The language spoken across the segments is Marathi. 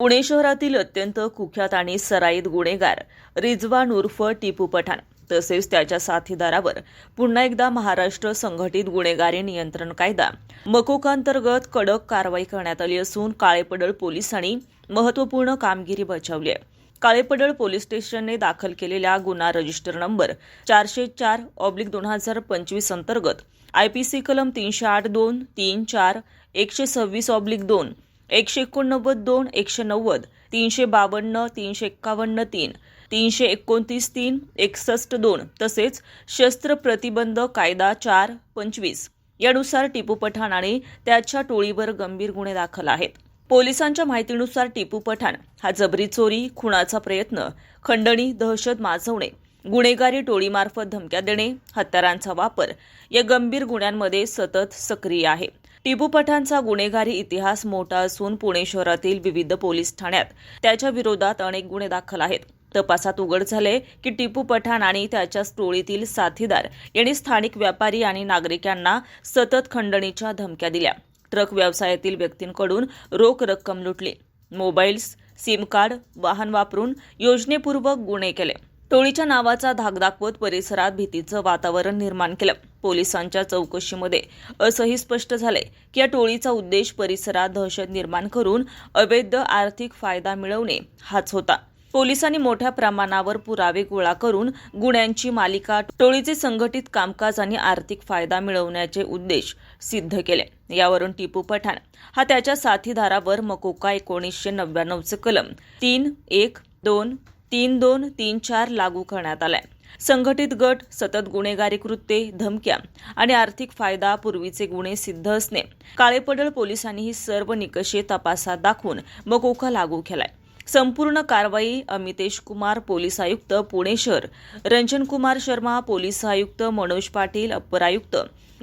पुणे शहरातील अत्यंत कुख्यात आणि सराईत गुन्हेगार रिजवान उर्फ टिपू पठाण तसेच त्याच्या साथीदारावर पुन्हा एकदा महाराष्ट्र संघटित गुन्हेगारी नियंत्रण कायदा मकोकांतर्गत कडक कारवाई करण्यात आली असून काळेपडळ पोलिसांनी महत्त्वपूर्ण कामगिरी बजावली आहे. काळेपडळ पोलीस स्टेशनने दाखल केलेल्या गुन्हा रजिस्टर नंबर चारशे चार ऑब्लिक दोन हजार पंचवीस अंतर्गत आयपीसी कलम तीनशे आठ दोन तीन चार एकशे सव्वीस ऑब्लिक दोन एकशे एकोणनव्वद दोन एकशे नव्वद तीनशे बावन्न तीनशे एक्कावन्न तीन तीनशे एकोणतीस तीन एकसष्ट दोन तसेच शस्त्र प्रतिबंध कायदा चार पंचवीस. यानुसार टिपू पठाण आणि त्याच्या टोळीवर गंभीर गुन्हे दाखल आहेत. पोलिसांच्या माहितीनुसार टिपू पठाण हा जबरी चोरी खुणाचा प्रयत्न खंडणी दहशत माजवणे गुन्हेगारी टोळीमार्फत धमक्या देणे हत्यारांचा वापर या गंभीर गुन्ह्यांमध्ये सतत सक्रिय आहे. टिपू पठाणचा गुन्हेगारी इतिहास मोठा असून पुणे शहरातील विविध पोलीस ठाण्यात त्याच्या विरोधात अनेक गुन्हे दाखल आहेत. तपासात उघड झाले की टिपू पठाण आणि त्याच्या टोळीतील साथीदार यांनी स्थानिक व्यापारी आणि नागरिकांना सतत खंडणीच्या धमक्या दिल्या. ट्रक व्यवसायातील व्यक्तींकडून रोख रक्कम लुटली. मोबाईल्स सिम कार्ड वाहन वापरून योजनेपूर्वक गुन्हे केले. टोळीच्या नावाचा धाक दाखवत परिसरात भीतीचं वातावरण निर्माण केलं. पोलिसांच्या चौकशीमध्ये असंही स्पष्ट झालंय की या टोळीचा उद्देश परिसरात दहशत निर्माण करून अवैध आर्थिक फायदा मिळवणे हाच होता. पोलिसांनी मोठ्या प्रमाणावर पुरावे गोळा करून गुन्ह्यांची मालिका टोळीचे संघटित कामकाज आणि आर्थिक फायदा मिळवण्याचे उद्देश सिद्ध केले. यावरून टिपू पठाण हा त्याच्या साथीदारावर मकोका एकोणीसशे नव्याण्णवचे कलम. तीन एक दोन तीन दोन तीन चार लागू करण्यात आलाय. संघटित गट सतत गुन्हेगारी कृत्ये धमक्या आणि आर्थिक फायदा पूर्वीचे गुन्हे सिद्ध असणे. काळेपडळ पोलिसांनी ही सर्व निकषे तपासात दाखवून मकोका लागू केलाय. संपूर्ण कारवाई अमितेश कुमार पोलीस आयुक्त पुणे शहर. रंजन कुमार शर्मा पोलीस आयुक्त मनोज पाटील अप्पर आयुक्त.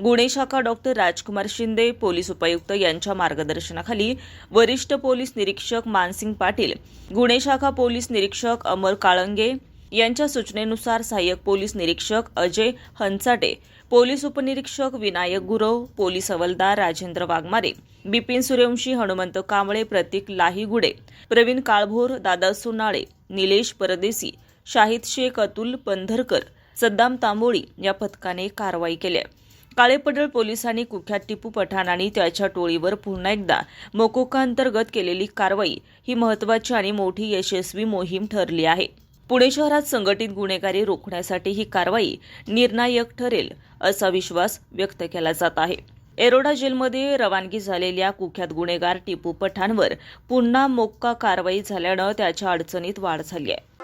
गुन्हे शाखा डॉक्टर राजकुमार शिंदे पोलीस उपायुक्त यांच्या मार्गदर्शनाखाली वरिष्ठ पोलीस निरीक्षक मानसिंग पाटील. गुन्हे शाखा पोलीस निरीक्षक अमर काळंगे यांच्या सूचनेनुसार सहाय्यक पोलीस निरीक्षक अजय हंचाटे पोलीस उपनिरीक्षक विनायक गुरव पोलीस हवलदार राजेंद्र वाघमारे बिपिन सूर्यवंशी हनुमंत कांबळे प्रतीक लाहीगुडे प्रवीण काळभोर दादा सुनाळे निलेश परदेसी शाहिद शेख अतुल पंधरकर सद्दाम तांबोळी या पथकाने कारवाई केली काळेपडळ पोलिसांनी कुख्यात टिपू पठाण आणि त्याच्या टोळीवर पुन्हा एकदा मोकोका अंतर्गत केलेली कारवाई ही महत्वाची आणि मोठी यशस्वी मोहीम ठरली आहे. पुणे शहरात संघटित गुन्हेगारी रोखण्यासाठी ही कारवाई निर्णायक ठरेल असा विश्वास व्यक्त केला जात आहे. एरोडा जेलमध्ये रवानगी झालेल्या कुख्यात गुन्हेगार टिपू पठाणवर पुन्हा मोक्का कारवाई झाल्यानं त्याच्या अडचणीत वाढ झाली आहे.